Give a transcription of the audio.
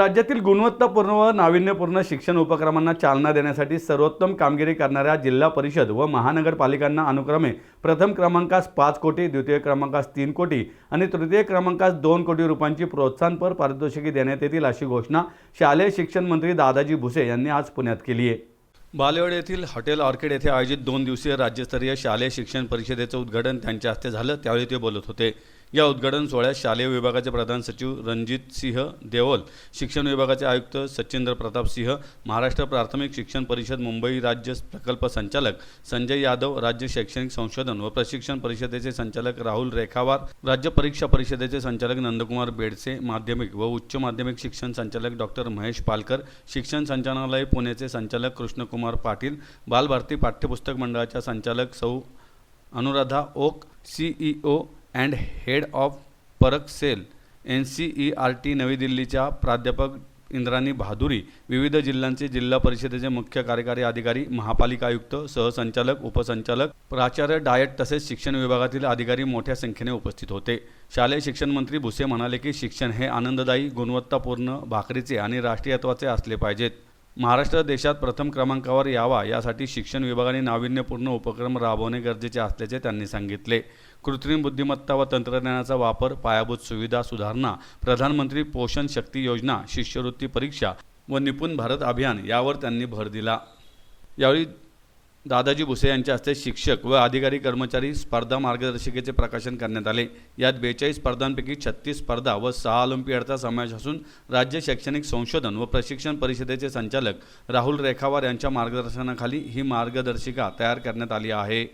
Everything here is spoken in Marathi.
राज्यातील गुणवत्तापूर्ण व नाविन्यपूर्ण शिक्षण उपक्रमांना चालना देण्यासाठी सर्वोत्तम कामगिरी करणाऱ्या जिल्हा परिषद व महानगरपालिकांना अनुक्रमे प्रथम क्रमांकास पाच कोटी द्वितीय क्रमांकास तीन कोटी आणि तृतीय क्रमांकास दोन कोटी रुपयांची प्रोत्साहनपर पारितोषिके देण्यात येतील अशी घोषणा शालेय शिक्षण मंत्री दादाजी भुसे यांनी आज पुण्यात केली आहे. बालेवाड येथील हॉटेल ऑर्किड येथे आयोजित दोन दिवसीय राज्यस्तरीय शालेय शिक्षण परिषदेचं उद्घाटन त्यांच्या हस्ते झालं त्यावेळी ते बोलत होते. या उद्घाटन सोहळ्यात शालेय विभागाचे प्रधान सचिव रणजित सिंह देओल शिक्षण विभागाचे आयुक्त सचिंद्र प्रताप सिंह महाराष्ट्र प्राथमिक शिक्षण परिषद मुंबई राज्य प्रकल्प संचालक संजय यादव राज्य शैक्षणिक संशोधन व प्रशिक्षण परिषदेचे संचालक राहुल रेखावार राज्य परीक्षा परिषदेचे संचालक नंदकुमार बेडसे माध्यमिक व उच्च माध्यमिक शिक्षण संचालक डॉक्टर महेश पालकर शिक्षण संचालनालय पुणेचे संचालक कृष्णकुमार पाटील बालभारती पाठ्यपुस्तक मंडळाच्या संचालक सौ Anuradha Oak CEO and head of Parakh cell N C E R T नवी दिल्लीच्या प्राध्यापक इंद्राणी भादुरी विविध जिल्ह्यांचे जिल्हा परिषदेचे मुख्य कार्यकारी अधिकारी महापालिका आयुक्त सहसंचालक उपसंचालक प्राचार्य डायट तसेच शिक्षण विभागातील अधिकारी मोठ्या संख्येने उपस्थित होते. शालेय शिक्षण मंत्री भुसे म्हणाले की शिक्षण हे आनंददायी गुणवत्तापूर्ण भाकरीचे आणि राष्ट्रीयत्वाचे असले पाहिजेत. महाराष्ट्र देशात प्रथम क्रमांकावर यावा यासाठी शिक्षण विभागाने नाविन्यपूर्ण उपक्रम राबवणे गरजेचे असल्याचे त्यांनी सांगितले. कृत्रिम बुद्धिमत्ता व तंत्रज्ञानाचा वापर पायाभूत सुविधा सुधारणा प्रधानमंत्री पोषण शक्ती योजना शिष्यवृत्ती परीक्षा व निपुण भारत अभियान यावर त्यांनी भर दिला. यावेळी दादाजी भुसे यांच्या हस्ते शिक्षक व अधिकारी कर्मचारी स्पर्धा मार्गदर्शिकेचे प्रकाशन करण्यात आले. यात बेचाळीस स्पर्धांपैकी छत्तीस स्पर्धा व सहा ऑलिम्पियाडचा समावेश असून राज्य शैक्षणिक संशोधन व प्रशिक्षण परिषदेचे संचालक राहुल रेखावार यांच्या मार्गदर्शनाखाली ही मार्गदर्शिका तयार करण्यात आली आहे.